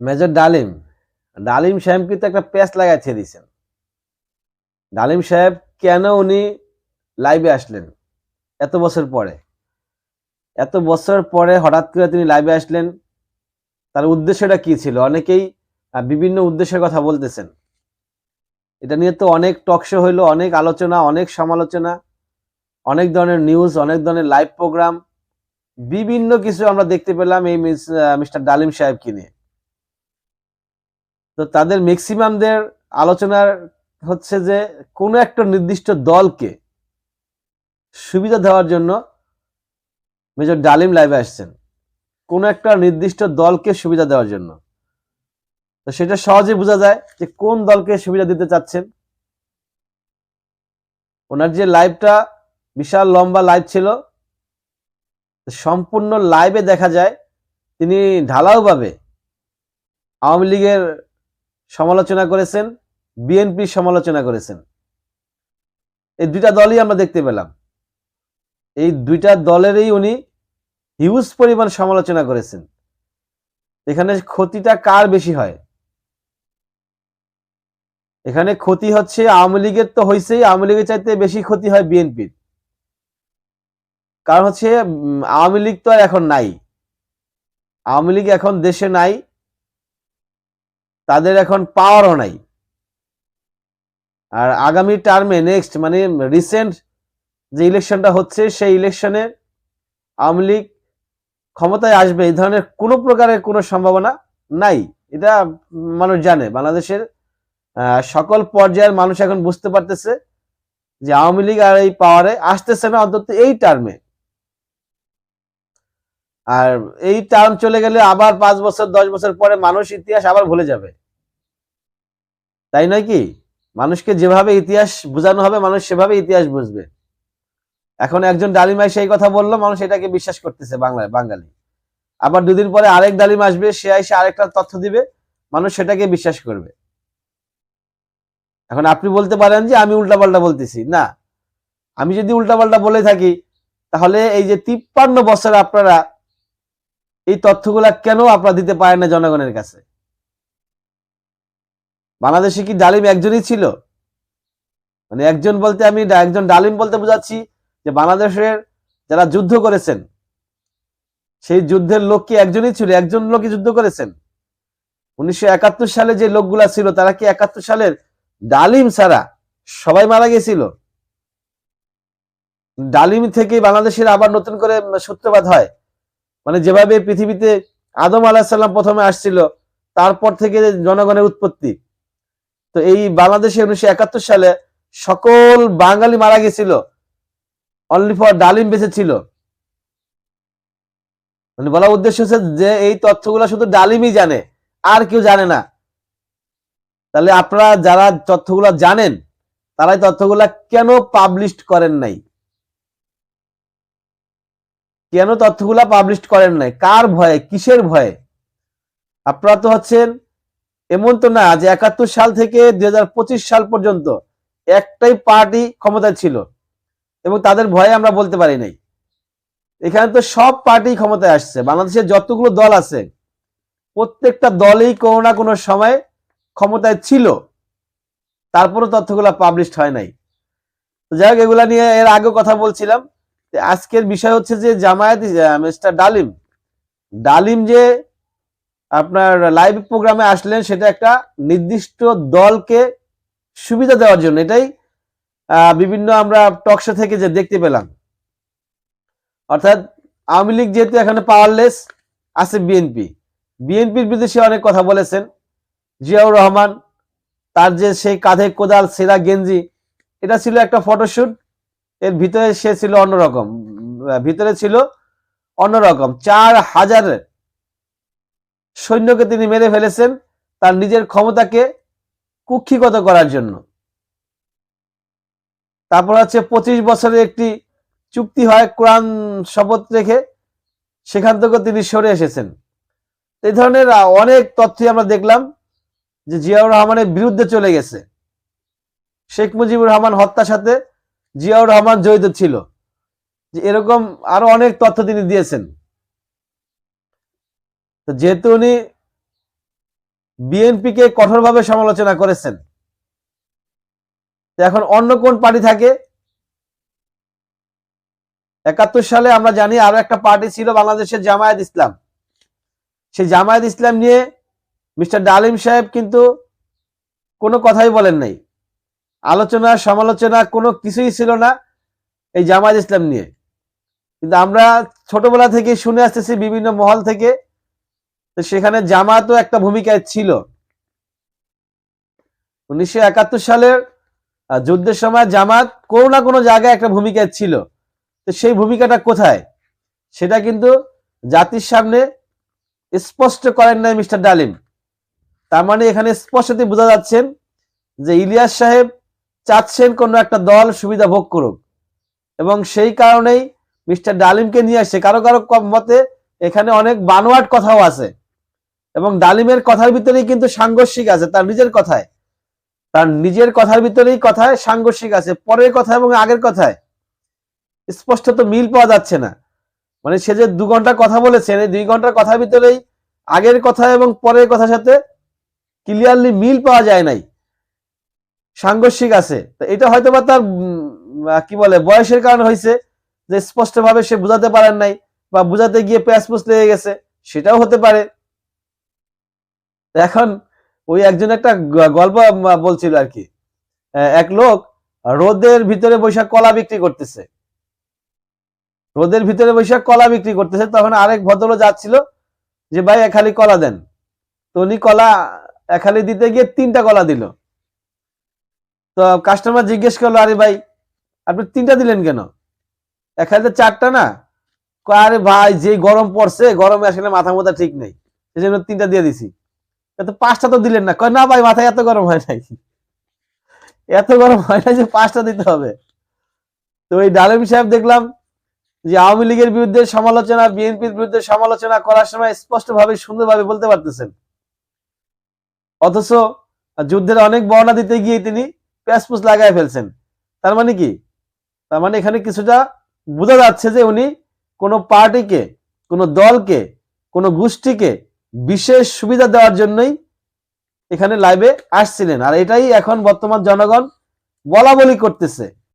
Major ডালিম। ডালিম সাহেব কিন্তু একটা প্যাচ লাগাই ছেড়ে দিয়েছেন। ডালিম সাহেব, কেন উনি লাইভে আসলেন? এত বছর পরে। এত বছর পরে হঠাৎ করে তিনি লাইভে আসলেন। তার উদ্দেশ্যটা কি ছিল? অনেকেই বিভিন্ন উদ্দেশ্যের কথা বলতেছেন। এটা নিয়ে তো অনেক টক শো হইল, অনেক আলোচনা, অনেক সমালোচনা, অনেক ধরনের নিউজ অনেক ধরনের লাইভ প্রোগ্রাম বিভিন্ন কিছু আমরা দেখতে পেলাম এই মিস্টার ডালিম সাহেবকে নিয়ে। তো তাদের ম্যাক্সিমামদের আলোচনার হচ্ছে যে কোনো একটা নির্দিষ্ট দলকে সুবিধা দেওয়ার জন্য মেজর ডালিম লাইভে আসছেন। কোনো একটা নির্দিষ্ট দলকে সুবিধা দেওয়ার জন্য। তো সেটা সহজে বোঝা যায় যে কোন দলকে সুবিধা দিতে চাচ্ছেন। ওনার যে লাইভটা বিশাল লম্বা লাইভ ছিল, সম্পূর্ণ লাইভে দেখা যায় তিনি ঢালাওভাবে আওয়ামী লীগের সমালোচনা করেছেন বিএনপির সমালোচনা করেছেন। এই দুইটা দলই আমরা দেখতে পেলাম। এই দুইটা দলেরই উনি হিউজ পরিমাণ সমালোচনা করেছেন। এখানে ক্ষতিটা কার বেশি হয়? এখানে ক্ষতি হচ্ছে আওয়ামী লীগের তো হয়েছেই আওয়ামী লীগের চাইতে বেশি ক্ষতি হয় বিএনপির। কারণ হচ্ছে আওয়ামী লীগ তো আর এখন নাই। আওয়ামী লীগ এখন দেশে নাই তাদের এখন পাওয়ারও নাই। আর আগামী টার্মে নেক্সট মানে রিসেন্ট যে ইলেকশনটা হচ্ছে, সেই ইলেকশনে আওয়ামী লীগ ক্ষমতায় আসবে, এই ধরনের কোনো প্রকারের কোনো সম্ভাবনা নাই। এটা মানুষ জানে। বাংলাদেশের সকল পর্যায়ের মানুষ এখন বুঝতে পারতেছে যে আওয়ামী লীগ আর এই পাওয়ারে আসতেছে না অন্তত এই টার্মে আর এই টার্ম চলে গেলে আবার পাঁচ বছর, দশ বছর পরে মানুষ ইতিহাস আবার ভুলে যাবে। তাই নয় কি? মানুষকে যেভাবে ইতিহাস বোঝানো হবে, মানুষ সেভাবে ইতিহাস বুঝবে। এখন একজন ডালিমাই সেই কথা বলল, মানুষ এটাকে বিশ্বাস করতেছে বাংলায় বাঙালি। আবার দুদিন পরে আরেক ডালিম আসবে, সে এসে আরেকটা তথ্য দিবে, মানুষ সেটাকে বিশ্বাস করবে। এখন আপনি বলতে পারেন যে, আমি উল্টাপাল্টা বলতেছি। না, আমি যদি উল্টাপাল্টা বলে থাকি, তাহলে এই যে তিপ্পান্ন বছর আপনারা এই তথ্যগুলা কেন আপনারা দিতে পারেন না জনগণের কাছে? বাংলাদেশে কি ডালিম একজনই ছিল? মানে একজন বলতে আমি একজন ডালিম বলতে বোঝাচ্ছি যে বাংলাদেশের যারা যুদ্ধ করেছেন, সেই যুদ্ধের লোক কি একজনই ছিল? একজন লোকই যুদ্ধ করেছেন। উনিশশো একাত্তর সালে যে লোকগুলা ছিল, তারা কি একাত্তর সালের ডালিম ছাড়া সবাই মারা গেছিল? ডালিম থেকে বাংলাদেশের আবার নতুন করে সূত্রপাত হয়। মানে যেভাবে পৃথিবীতে আদম আলাহিসাল্লাম প্রথমে আসছিল, তারপর থেকে জনগণের উৎপত্তি। তো এই বাংলাদেশে উনিশশো একাত্তর সালে সকল বাঙালি মারা গেছিল। অনলি ফর ডালিম বেঁচে ছিল। মানে বলা উদ্দেশ্য হচ্ছে যে এই তথ্যগুলো শুধু ডালিমই জানে, আর কেউ জানে না। তাহলে আপনারা যারা তথ্যগুলো জানেন, তারাই তথ্যগুলা কেন পাবলিশ করেন নাই? কেন তথ্যগুলা পাবলিশ করেন নাই? কার ভয়ে? কিসের ভয়ে? আপনারা তো হচ্ছেন এমন তো না যে একাত্তর সাল থেকে দু হাজার পঁচিশ সাল পর্যন্ত একটাই পার্টি ক্ষমতায় ছিল এবং তাদের ভয়ে আমরা বলতে পারি নাই। এখানে তো সব পার্টি ক্ষমতায় আসছে। বাংলাদেশের যতগুলো দল আছে, প্রত্যেকটা দলই কোনো না কোনো সময় ক্ষমতায় ছিল। তারপরও তথ্যগুলো পাবলিশ হয় নাই। যাই হোক, এগুলা নিয়ে এর আগে কথা বলছিলাম। আজকের বিষয় হচ্ছে যে জামায়াত মিস্টার ডালিম ডালিম যে আপনার লাইভ প্রোগ্রামে আসলেন, সেটা একটা নির্দিষ্ট দলকে সুবিধা দেওয়ার জন্য। এটাই বিভিন্ন আমরা টকশো থেকে যে দেখতে পেলাম। অর্থাৎ আওয়ামী লীগ যেহেতু এখানে পাওয়ারলেস আছে বিএনপি বিএনপির বিরুদ্ধে অনেক কথা বলেছেন। জিয়াউর রহমান, তার যে সেই কাঁধে কোদাল, সেরা গেঞ্জি, এটা ছিল একটা ফটোশুট এর ভিতরে সে ছিল অন্যরকম। ভিতরে ছিল অন্যরকম। চার হাজার সৈন্যকে তিনি মেরে ফেলেছেন তার নিজের ক্ষমতাকে কুক্ষিগত করার জন্য। তারপর হচ্ছে পঁচিশ বছরের একটি চুক্তি হয় কোরআন শপথ রেখে, সেখান থেকে তিনি সরে এসেছেন। এই ধরনের অনেক তথ্যই আমরা দেখলাম যে জিয়াউর রহমানের বিরুদ্ধে চলে গেছে। শেখ মুজিবুর রহমান হত্যার সাথে জিয়াউর রহমান জড়িত ছিল। যে এরকম আরও অনেক তথ্য তিনি দিয়েছেন। তো যেহেতু উনি বিএনপিকে কঠোরভাবে সমালোচনা করেছেন এখন অন্য কোন পার্টি থাকে? একাত্তর সালে আমরা জানি আরও একটা পার্টি ছিল বাংলাদেশের জামায়াত ইসলাম। সেই জামায়াত ইসলাম নিয়ে মিস্টার ডালিম সাহেব কিন্তু কোনো কথাই বলেন নাই। আলোচনা, সমালোচনা কোনো কিছুই ছিল না এই জামায়াত ইসলাম নিয়ে। কিন্তু আমরা ছোটবেলা থেকে শুনে আসতেছি বিভিন্ন মহল থেকে তো সেখানে জামাতও একটা ভূমিকায় ছিল। উনিশশো একাত্তর সালের যুদ্ধের সময় জামাত কোনো না কোনো জায়গায় একটা ভূমিকায় ছিল। তো সেই ভূমিকাটা কোথায়? সেটা কিন্তু জাতির সামনে স্পষ্ট করেন নাই মিস্টার ডালিম। তার মানে এখানে স্পষ্টতই বোঝা যাচ্ছেন যে ইলিয়াস সাহেব চাচ্ছেন কোনো একটা দল সুবিধা ভোগ করুক। এবং সেই কারণেই মিস্টার ডালিমকে নিয়ে আসছে। কারও কারও মতে এখানে অনেক বানোয়াট কথাও আছে। এবং ডালিমের কথার ভিতরেই কিন্তু সাংঘর্ষিক আছে, তার নিজের কথায়। তার নিজের কথার ভিতরেই কথায় সাংঘর্ষিক আছে, পরের কথা এবং আগের কথায়। স্পষ্টত মিল পাওয়া যাচ্ছে না। মানে সে যে দু ঘণ্টা কথা বলেছেন এই দুই ঘণ্টার কথার ভিতরেই আগের কথা এবং পরের কথার সাথে ক্লিয়ারলি মিল পাওয়া যায় নাই। সাংঘর্ষিক আছে। তো এটা হয়তো বা তার কি বলে, বয়সের কারণে হয়েছে যে স্পষ্টভাবে সে বুঝাতে পারেন নাই বা বুঝাতে গিয়ে প্যাসপুস লেগে গেছে, সেটাও হতে পারে। তো এখন ওই একজন একটা গল্প বলছিল আর কি। এক লোক রোদের ভিতরে বৈশাখ কলা বিক্রি করতেছে। রোদের ভিতরে বৈশাখ কলা বিক্রি করতেছে, তখন আরেক ভদ্রলোক যাচ্ছিল যে, ভাই, এক খালি কলা দেন। তো উনি কলা এক খালি দিতে গিয়ে তিনটা কলা দিল। তো কাস্টমার জিজ্ঞেস করল, আরে ভাই, আপনি তিনটা দিলেন কেন? এখানে তো চারটা না। আরে ভাই যে গরম পড়ছে, গরমে আসলে মাথা মাথা ঠিক নেই। সেই জন্য তিনটা দিয়ে দিছি। তো পাঁচটা তো দিলেন না। কয়, না ভাই, মাথায় এত গরম হয় নাই। এত গরম হয় না যে পাঁচটা দিতে হবে। তো ওই ডালিম সাহেব দেখলাম যে আওয়ামী লীগের বিরুদ্ধে সমালোচনা, বিএনপির বিরুদ্ধে সমালোচনা করার সময় স্পষ্টভাবে, সুন্দরভাবে বলতে পারতেছেন। অথচ যুদ্ধের অনেক বর্ণনা দিতে গিয়ে তিনি প্যাসপুস লাগায় ফেলছেন। তার মানে কি? তার মানে এখানে কিছুটা বোঝা যাচ্ছে যে উনি কোনো পার্টিকে, কোনো দলকে, কোনো গোষ্ঠীকে বিশেষ সুবিধা দেওয়ার জন্যই এখানে লাইভে আসছিলেন। আর এটাই এখন বর্তমান জনগণ বলা বলি করতেছে।